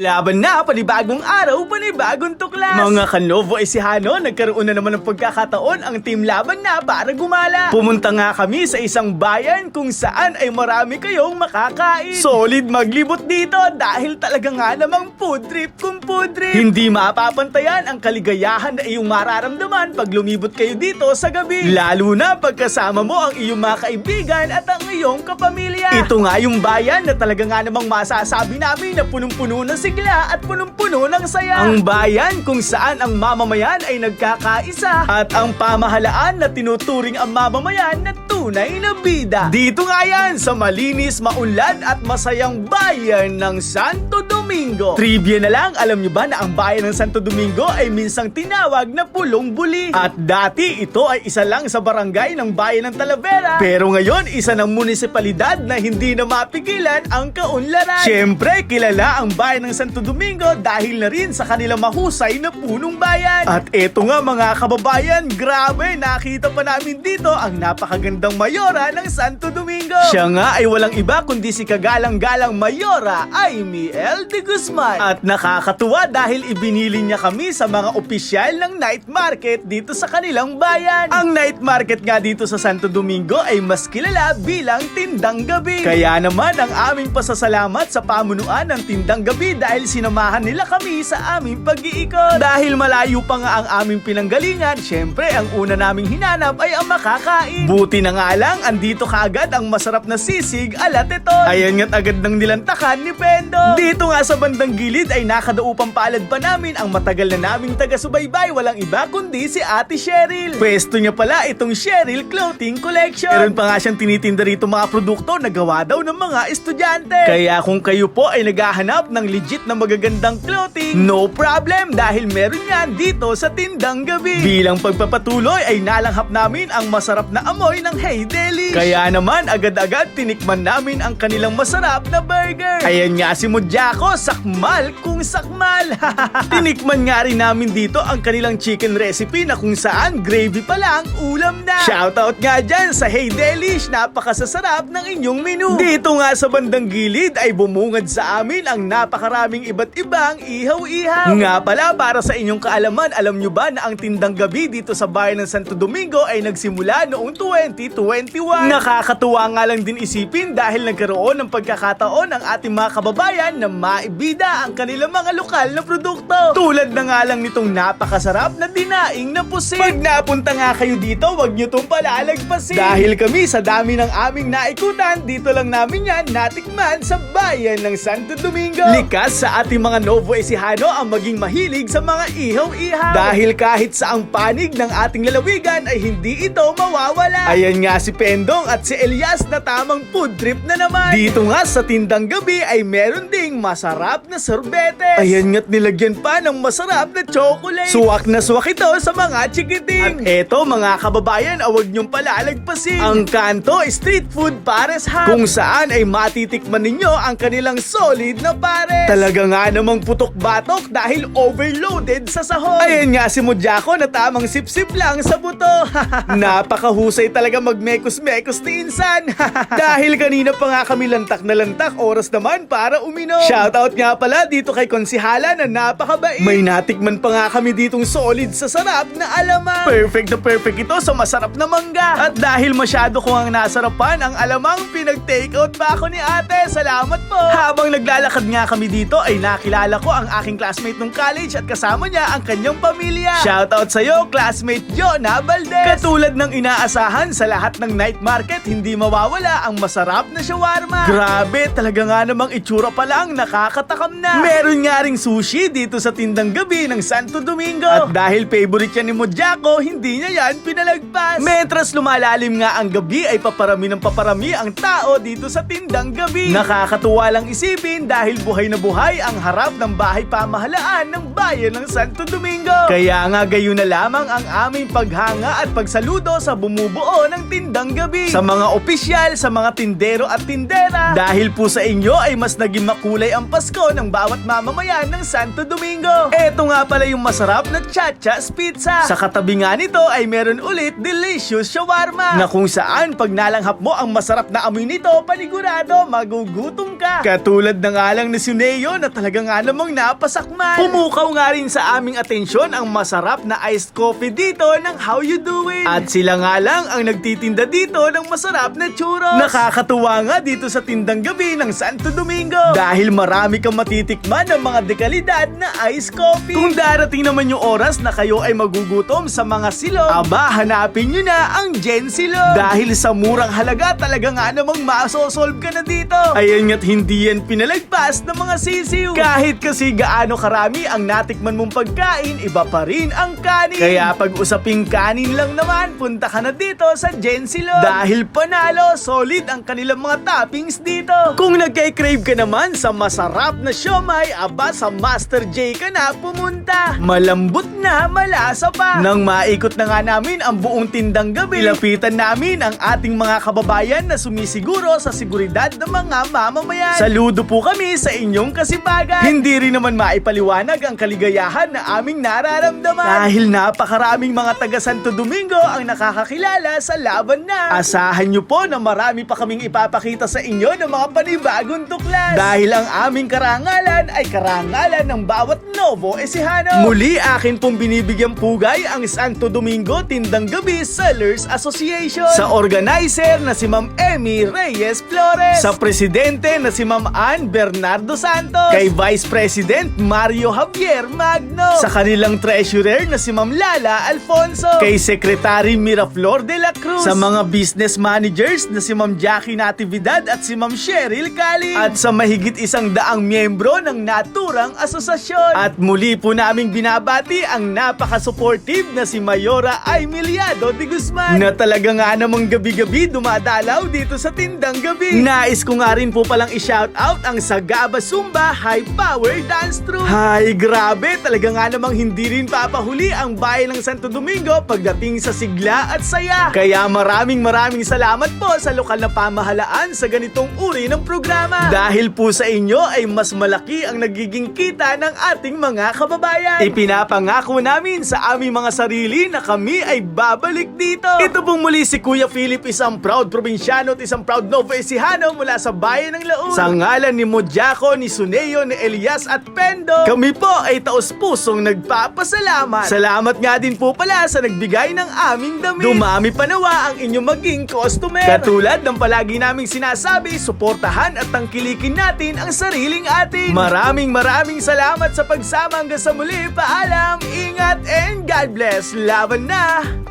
Laban na, panibagong araw, panibagong tuklas! Mga kanovo Ecijano, nagkaroon na naman ng pagkakataon ang team laban na para gumala. Pumunta nga kami sa isang bayan kung saan ay marami kayong makakain. Solid maglibot dito dahil talaga nga namang food trip kung food trip. Hindi mapapantayan ang kaligayahan na iyong mararamdaman pag lumibot kayo dito sa gabi. Lalo na pagkasama mo ang iyong mga kaibigan at ang iyong kapamilya. Ito nga yung bayan na talaga nga namang masasabi namin na punong-puno ng sigla at punong-puno ng saya. Ang bayan kung saan ang mamamayan ay nagkakaisa at ang pamahalaan na tinuturing ang mamamayan na tunay na bida. Dito nga yan sa malinis, maunlad at masayang bayan ng Santo Domingo. Trivia na lang, alam nyo ba na ang bayan ng Santo Domingo ay minsang tinawag na Pulong Buli. At dati ito ay isa lang sa barangay ng bayan ng Talavera. Pero ngayon, isa ng munisipalidad na hindi na mapigilan ang kaunlaran. Siyempre, kilala ang bayan ng Santo Domingo dahil na rin sa kanilang mahusay na punong bayan. At eto nga mga kababayan, grabe, nakita pa namin dito ang napakagandang mayora ng Santo Domingo. Siya nga ay walang iba kundi si kagalang-galang mayora Amy L. de Guzman. At nakakatuwa dahil ibinili niya kami sa mga opisyal ng night market dito sa kanilang bayan. Ang night market nga dito sa Santo Domingo ay mas kilala bilang Tindang Gabi. Kaya naman ang aming pasasalamat sa pamunuan ng Tindang Gabi dahil sinamahan nila kami sa aming pag-iikot. Dahil malayo pa nga ang aming pinanggalingan, syempre ang una naming hinanap ay ang makakain. Buti na nga lang, andito kaagad ang masarap na sisig ala teton. Ayan nga't agad ng nilantakan ni Pendo. Dito nga sa bandang gilid ay nakadaupang palad pa namin ang matagal na naming taga-subaybay walang iba kundi si Ate Cheryl. Pwesto niya pala itong Cheryl Clothing Collection. Meron pa nga siyang tinitinda rito mga produkto na gawa daw ng mga estudyante. Kaya kung kayo po ay naghahanap ng legit na magagandang clothing, no problem dahil meron yan dito sa Tindang Gabi. Bilang pagpapatuloy ay nalanghap namin ang masarap na amoy ng Hey Delish. Kaya naman agad-agad tinikman namin ang kanilang masarap na burger. Ayan nga si Mujako, sakmal kung sakmal. Tinikman nga rin namin dito ang kanilang chicken recipe na kung saan gravy pa lang ulam na. Shoutout nga dyan sa Hey Delish, napakasasarap ng inyong menu. Dito nga sa bandang gilid ay bumungad sa amin ang napakaraming iba't ibang ihaw-ihaw. Nga pala para sa inyong kaalaman, alam nyo ba na ang tindang gabi dito sa bayan ng Santo Domingo ay nagsimula noong 2021? Nakakatuwa nga lang din isipin dahil nagkaroon ng pagkakataon ang ating mga kababayan na maibida ang kanilang mga lokal na produkto. Tulad na nga lang nitong napakasarap na dinaing na pusit. Pag napunta nga kayo dito, wag nyo tong palalagpasin. Dahil kami sa dami ng aming naikutan, dito lang namin yan natikman sa bayan ng Santo Domingo. Likas sa ating mga Novo Ecijano ang maging mahilig sa mga ihaw-ihaw. Dahil kahit sa ang panig ng ating lalawigan ay hindi ito mawawala. Ayan nga si Pendong at si Elias na tamang food trip na naman. Dito nga sa tindang gabi ay meron ding masarap na sorbetes. Ayan nga't nilagyan pa ng masarap na chocolate. Suwak na suwak ito sa mga chikiting. At eto mga kababayan, awag niyong palalagpasin. Ang Kanto Street Food Pares Hub. Kung saan ay matitikman ninyo ang kanilang solid na pares. Talaga nga namang putok-batok dahil overloaded sa sahog. Ayan nga si Mujako na tamang sip-sip lang sa buto. Napakahusay talaga magmekos-mekos ni Insan. dahil kanina pa nga kami lantak na lantak, oras naman para uminom. Shoutout nga pala dito kay Konsihala na napakabait. May natikman pa nga kami ditong solid sa sarap na alamang. Perfect na perfect ito sa masarap na mangga. At dahil masyado ko ang nasarapan ang alamang, pinag-take out pa ako ni ate. Salamat po. Habang naglalakad nga kami dito ay nakilala ko ang aking classmate nung college at kasama niya ang kanyang pamilya. Shoutout sa'yo, classmate Jonah Valdez. Katulad ng inaasahan sa lahat ng night market, hindi mawawala ang masarap na shawarma. Grabe, talaga nga namang itsura pa lang nakakatakam na. Meron nga ring sushi dito sa tindang gabi ng Santo Domingo. At dahil favorite yan ni Mojako, hindi niya yan pinalagpas. Metras lumalalim nga ang gabi ay paparami ng paparami ang tao dito sa tindang gabi. Nakakatuwa lang isipin dahil buhay na buhay ang harap ng bahay pamahalaan ng bayan ng Santo Domingo. Kaya nga gayon na lamang ang aming paghanga at pagsaludo sa bumubuo ng Tindang Gabi. Sa mga opisyal, sa mga tindero at tindera, dahil po sa inyo ay mas naging makulay ang Pasko ng bawat mamamayan ng Santo Domingo. Eto nga pala yung masarap na Chacha's Pizza. Sa katabi nga nito ay meron ulit delicious shawarma na kung saan pag nalanghap mo ang masarap na amoy nito, panigurado magugutom ka. Katulad ng alang ni Suneo na talaga nga namang napasakman. Pumukaw nga rin sa aming atensyon ang masarap na iced coffee dito ng How You Doing. At sila nga lang ang nagtitinda dito ng masarap na churros. Nakakatuwa nga dito sa tindang gabi ng Santo Domingo. Dahil marami kang matitikman ng mga dekalidad na iced coffee. Kung darating naman yung oras na kayo ay magugutom sa mga silog, aba hanapin nyo na ang Gen Silog. Dahil sa murang halaga talaga nga namang masosolve ka na dito. Ayan nga't hindi yan pinalagpas ng mga sisiw. Kahit kasi gaano karami ang natikman mong pagkain, iba pa rin ang kanin. Kaya pag usaping kanin lang naman, punta ka na dito sa Gen Silog. Dahil panalo, solid ang kanilang mga toppings dito. Kung nagkay-crave ka naman sa masarap na siomay, aba sa Master J ka na pumunta. Malambot na, malasa pa. Nang maikot na nga namin ang buong tindang gabi, ilapitan namin ang ating mga kababayan na sumisiguro sa seguridad ng mga mamamayan. Saludo po kami sa inyong kasipagan. Hindi rin naman maipaliwanag ang kaligayahan na aming nararamdaman. Dahil napakaraming mga taga Santo Domingo ang nakakakilala sa laban na. Asahan nyo po na marami pa kaming ipapakita sa inyo ng mga panibagong tuklas. Dahil ang aming karangalan ay karangalan ng bawat Novo Ecijano. Muli akin pong binibigyang pugay ang Santo Domingo Tindang Gabi Sellers Association. Sa organizer na si Ma'am Emmy Reyes Flores. Sa presidente na si Ma'am Ann Bernardo Santos. Kay Vice President Mario Javier Magno. Sa kanilang treasurer na si Ma'am Lala Alfonso. Kay Secretary Miraflor de la Cruz. Sa mga business managers na si Ma'am Jackie Natividad at si Ma'am Cheryl Cali. At sa mahigit isang daang miyembro ng naturang asosasyon. At muli po naming binabati ang napaka-supportive na si Mayora Aymiliado de Guzman. Na talaga nga namang gabi-gabi dumadalaw dito sa Tindang Gabi. Nais ko nga rin po palang i-shout out ang Sagaba Zumba High Power Dance Troupe. Hay, grabe! Talaga nga namang hindi rin papahuli ang bayan ng Santo Domingo pagdating sa sigla at saya. Kaya maraming maraming salamat po sa lokal na pamahalaan sa ganitong uri ng programa. Dahil po sa inyo ay mas malaki ang nagiging kita ng ating mga kababayan. Ipinapangako namin sa aming mga sarili na kami ay babalik dito. Ito pong muli si Kuya Philip, isang proud probinsyano at isang proud Novo Ecijano mula sa bayan ng Laon. Sa ngalan ni Modjako, ni Suneo, ni Elias at Pendo, kami po ay taos-pusong nagpapasalamat. Salamat nga din po pala sa nagbigay ng aming damit. Dumami pa nawa ang inyong maging customer. Katulad ng palagi naming sinasabi, suportahan at tangkilikin natin ang sariling atin. Maraming maraming salamat sa pagsama hanggang sa muli. Paalam, ingat, and God bless. Laban na!